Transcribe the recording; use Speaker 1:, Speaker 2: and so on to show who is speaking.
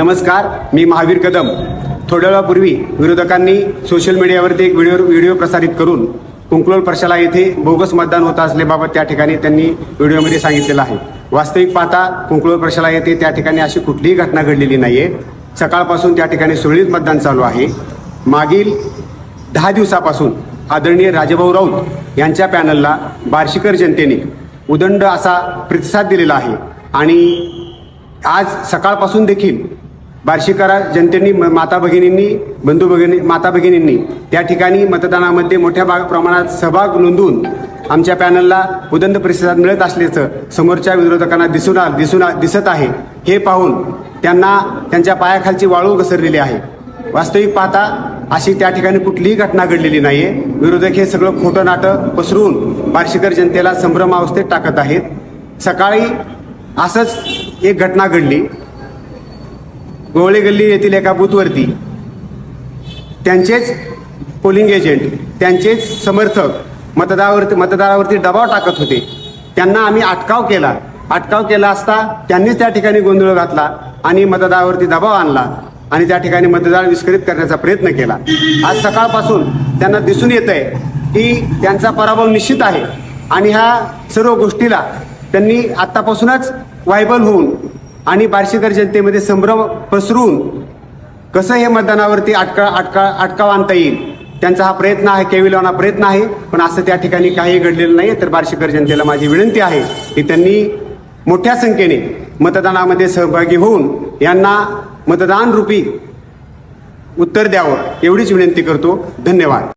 Speaker 1: नमस्कार मी महावीर कदम. थोड्या वेळापूर्वी विरोधकांनी सोशल मीडियावरती एक व्हिडिओ व्हिडिओ प्रसारित करून कुंकलोल प्रशाला येथे बोगस मतदान होत असल्याबाबत त्या ठिकाणी त्यांनी व्हिडिओमध्ये सांगितलेलं आहे. वास्तविक पाहता कुंकलोल प्रशाला येथे त्या ठिकाणी अशी कुठलीही घटना घडलेली नाही आहे सकाळपासून त्या ठिकाणी सुरळीत मतदान चालू आहे. मागील दहा दिवसापासून आदरणीय राजेभाऊ राऊत यांच्या पॅनलला बार्शीकर जनतेने उदंड असा प्रतिसाद दिलेला आहे. आणि आज सकाळपासून देखील बार्शीकरा जनतेनी म- माता भगिनींनी बंधू भगिनी माता भगिनींनी त्या ठिकाणी मतदानामध्ये मोठ्या भाग प्रमाणात सहभाग नोंदवून आमच्या पॅनलला उदंड प्रतिसाद मिळत असल्याचं समोरच्या विरोधकांना दिसून आ- दिसून दिसत आहे. हे पाहून त्यांना त्यांच्या पायाखालची वाळू घसरलेली आहे. वास्तविक पाहता अशी त्या ठिकाणी कुठलीही घटना घडलेली नाहीये. विरोधक हे सगळं खोटं नाटं पसरून बार्शीकर जनतेला संभ्रमावस्थेत टाकत आहेत. सकाळी असंच एक घटना घडली. गोवळे गल्ली येथील एका बूथवरती त्यांचेच पोलिंग एजंट त्यांचेच समर्थक मतदारावरती मतदारावरती दबाव टाकत होते. त्यांना आम्ही अटकाव केला. अटकाव केला असता त्यांनीच त्या ठिकाणी गोंधळ घातला आणि मतदारावरती दबाव आणला आणि त्या ठिकाणी मतदार विस्कळीत करण्याचा प्रयत्न केला. आज सकाळपासून त्यांना दिसून येत आहे की त्यांचा पराभव निश्चित आहे आणि ह्या सर्व गोष्टीला त्यांनी आत्तापासूनच वायबल होऊन आणि बार्शीकर जनतेमध्ये संभ्रम पसरून कसं हे मतदानावरती अटका अटका अटकाव आणता येईल? त्यांचा हा प्रयत्न आहे केविलवाना प्रयत्न आहे पण असं त्या ठिकाणी काही घडलेलं नाही तर बार्शीकर जनतेला माझी विनंती आहे की त्यांनी मोठ्या संख्येने मतदानामध्ये सहभागी होऊन यांना मतदान रूपी उत्तर द्यावं एवढीच विनंती करतो. धन्यवाद.